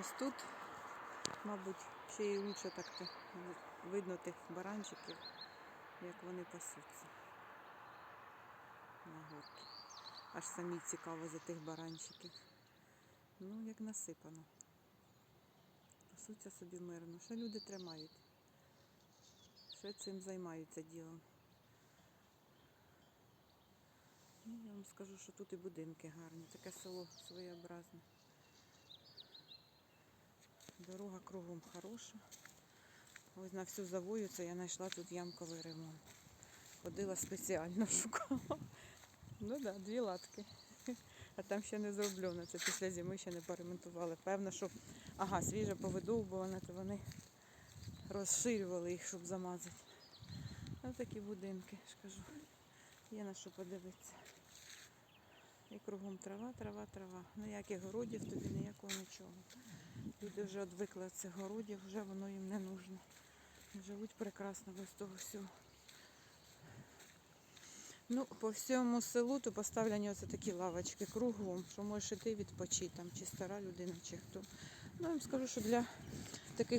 Ось тут, мабуть, ще й лучше так видно тих баранчиків, як вони пасуться на горці. Аж самі цікаво за тих баранчиків. Ну, як насипано. Пасуться собі мирно. Що люди тримають? Що цим займаються ділом? Ну, я вам скажу, що тут і будинки гарні. Таке село своєобразне. Дорога кругом хороша. Ось на всю завою це я знайшла тут ямковий ремонт. Ходила спеціально шукала. Ну так, да, дві латки. А там ще не зроблено. Це після зими ще не поремонтували. Певно, що ага, свіже повидовбуване, то вони розширювали їх, щоб замазати. Ось такі будинки, ж. Є на що подивитися. І кругом трава, трава, трава. Ніяких городів тобі, ніякого нічого. Люди вже відвикли від цих городів, вже воно їм не нужно. Живуть прекрасно без того всього. Ну, по всьому селу то поставлені оце такі лавочки кругом, що можеш іти відпочити, там, чи стара людина, чи хто. Ну, я вам скажу, що для таких